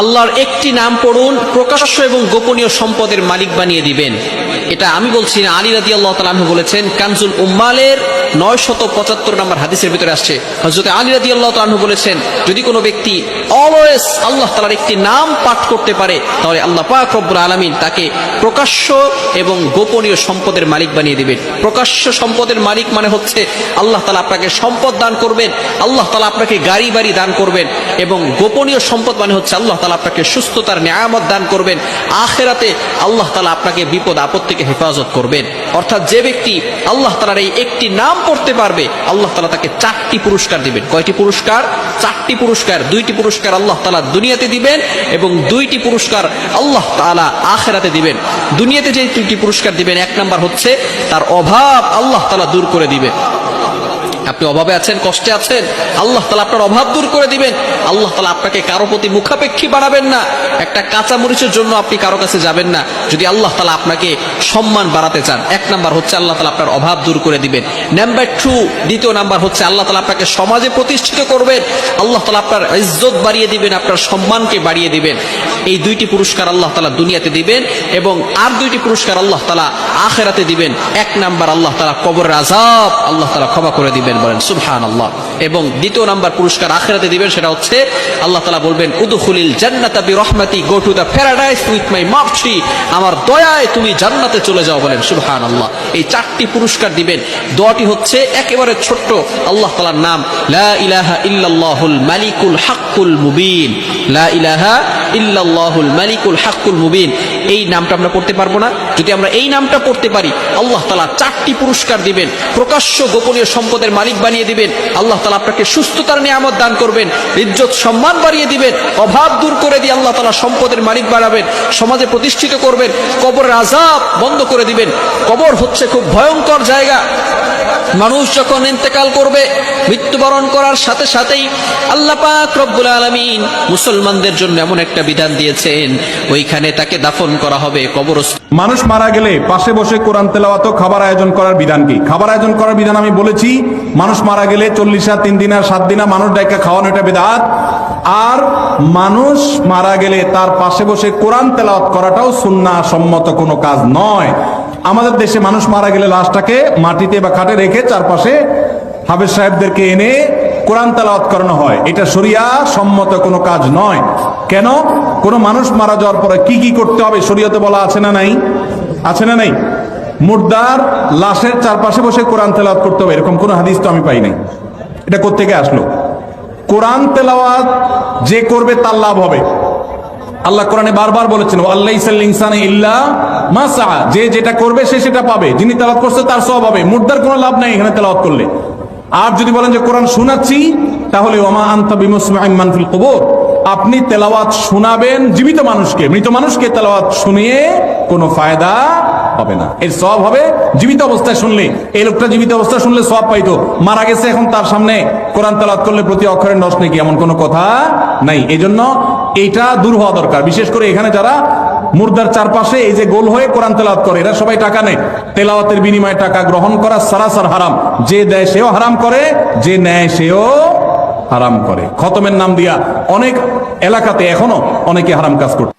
আল্লাহর একটি নাম পড়ুন প্রকাশ্য এবং গোপনীয় সম্পদের মালিক বানিয়ে দিবেন। এটা আমি বলছি না, আলী রাদি আল্লাহ তালাহ বলেছেন, কানজুল উম্মালের নয় শত পঁচাত্তর নম্বর হাদিসের ভিতরে আসছে। হজরত আলী রাদি আল্লাহ তালাহ বলেছেন, যদি কোনো ব্যক্তি অলওয়েজ আল্লাহ তালার একটি নাম পাঠ করতে পারে, তাহলে আল্লাহ পাক রব্বুল আলমিন তাকে প্রকাশ্য এবং গোপনীয় সম্পদের মালিক বানিয়ে দিবেন। প্রকাশ্য সম্পদের মালিক মানে হচ্ছে আল্লাহ তালা আপনাকে সম্পদ দান করবেন, আল্লাহ তালা আপনাকে গাড়ি বাড়ি দান করবেন এবং গোপনীয় সম্পদ মানে হচ্ছে আল্লাহ তালা আপনাকে সুস্থতার নিয়ামত দান করবেন। আখেরাতে আল্লাহ তালা আপনাকে বিপদ আপদ থেকে হেফাজত করবেন। অর্থাৎ যে ব্যক্তি আল্লাহ তালার এই একটি নাম পড়তে পারবে, আল্লাহ তালা তাকে চারটি পুরস্কার দিবেন। কয়টি পুরস্কার? চারটি পুরস্কার, দুইটি পুরস্কার আল্লাহ তালা দুনিয়াতে দিবেন এবং দুইটি পুরস্কার আল্লাহ তালা আখেরাতে দিবেন। দুনিয়াতে যে দুইটি পুরস্কার দিবেন, এক নাম্বার হচ্ছে তার অভাব আল্লাহ তালা দূর করে দিবেন আপনি অভাবে আছেন কষ্টে আছেন আল্লাহ তালা আপনার অভাব দূর করে দিবেন আল্লাহ তালা আপনাকে কারও প্রতি মুখাপেক্ষী বাড়াবেন না একটা কাঁচা মরিচের জন্য আপনি কারও কাছে যাবেন না যদি আল্লাহ তালা আপনাকে সম্মান বাড়াতে চান এক নাম্বার হচ্ছে আল্লাহ তালা আপনার অভাব দূর করে দিবেন নাম্বার টু দ্বিতীয় নাম্বার হচ্ছে আল্লাহ তালা আপনাকে সমাজে প্রতিষ্ঠিত করবেন আল্লাহ তালা আপনার ইজ্জত বাড়িয়ে দিবেন আপনার সম্মানকে বাড়িয়ে দিবেন এই দুইটি পুরস্কার আল্লাহ তালা দুনিয়াতে দিবেন এবং আর দুইটি পুরস্কার আল্লাহ তালা আখেরাতে দিবেন এক নাম্বার আল্লাহ তালা কবরের আজাব আল্লাহ তালা ক্ষমা করে দিবেন বলেন সুবহান আল্লাহ এবং দ্বিতীয় নাম্বার পুরস্কার আখেরাতে দিবেন, সেটা হচ্ছে আল্লাহ তালা বলবেন, উদুখুলিল জান্নাতা বি রহমাতি go to the paradise with my mercy আমার দয়ায় তুমি জান্নাতে চলে যাও বলেন সুবহান আল্লাহ এই চারটি পুরস্কার দিবেন। দোয়াটি হচ্ছে একেবারে ছোট্ট, আল্লাহ তালার নাম, লা ইলাহা ইল্লাল্লাহুল মালিকুল হাক্কুল মুবিন। লা ইলাহা ইল্লাল্লাহুল মালিকুল হাক্কুল মুবিন। এই নামটা আমরা পড়তে পারব না। যদি আমরা এই নামটা পড়তে পারি, আল্লাহ তালা চারটি পুরস্কার দিবেন, প্রকাশ্য গোপনীয় সম্পদের মালিক বানিয়ে দিবেন, আল্লাহ তালা আপনাকে সুস্থতার নিয়ামত দান করবেন, ইজ্জত সম্মান বাড়িয়ে দিবেন, অভাব দূর করে দিয়ে আল্লাহ তালা সম্পদের মালিক বাড়াবেন সমাজে প্রতিষ্ঠিত করবেন, কবরের আজাব বন্ধ করে দিবেন। কবর হচ্ছে খুব ভয়ঙ্কর জায়গা। মানুষ যখন ইন্তেকাল করবে, মৃত্যুবরণ করার সাথে সাথেই আল্লাহ পাক রব্বুল আলমিন মুসলমানদের জন্য এমন একটা বিধান দিয়েছেন, ওইখানে তাকে দাফন করা হবে, কবরস্থ মানুষ মারা গেলে পাশে বসে কোরআন তেলাওয়াত খাবার আয়োজন করার বিধান কি? খাবার আয়োজন করার বিধান আমি বলেছি, মানুষ মারা গেলে চল্লিশা তিন দিন, সাত দিনা মানুষ ডাইকা খাওয়ানো এটা বিধাত আর মানুষ মারা গেলে তার পাশে বসে কোরআন তেলাওয়াত করাটাও সুন্না সম্মত কোনো কাজ নয়। আমাদের দেশে মানুষ মারা গেলে লাশটাকে মাটিতে বা খাটে রেখে চারপাশে হাফেজ সাহেবদেরকে এনে কোরআন তেলাওয়াত করানো হয়। এটা শরিয়া সম্মত কোনো কাজ নয়। কেন? কোনো মানুষ মারা যাওয়ার পরে কি কি করতে হবে শরীয়তে বলা আছে না নাই? আছে না নাই? মুর্দার লাশের চারপাশে বসে কোরআন তেলাওয়াত করতে হবে। এরকম কোনো হাদিস তো আমি পাই নাই। এটা কোত্থেকে আসলো? কোরআন তেলাওয়াত যে করবে তার লাভ হবে। আল্লাহ কোরআনে বারবার বলেছেন আল্লাহ ইনসান ইল্লা মাসা যে যেটা করবে, সে সেটা পাবে। যিনি তেলাওয়াত করছে, তার সব হবে। মুর্দার কোনো লাভ নাই এখানে তেলাওয়াত করলে। আর যদি বলেন যে, কোরআন শোনাচ্ছি তাহলে ওমা আন্তা বিমুসমান ফিল কবর। আপনি তেলাওয়াত শোনাবেন জীবিত মানুষকে। মৃত মানুষকে তেলাওয়াত শুনিয়ে কোনো ফায়দা হবে না। এর সব হবে জীবিত অবস্থায় শুনলে। এই লোকটা জীবিত অবস্থায় শুনলে সব পাইতো। মারা গেছে এখন তার সামনে। কোরআন তেলাওয়াত করলে প্রতি অক্ষরের নষ্ট নাকি এমন কোনো কথা নাই। এই জন্য এইটা দূর হওয়া দরকার। বিশেষ করে এখানে যারা মুর্দার চারপাশে এই যে গোল হয়ে কোরআন তেলাওয়াত করে, এরা সবাই টাকা নেয়। তেলাওয়াতের বিনিময়ে টাকা গ্রহণ করা সারাসার হারাম। যে দেয় সেও হারাম করে, যে নেয় সেও হারাম করে। খতমের নাম দিয়া অনেক এলাকাতে এখনও অনেকে হারাম কাজ করছে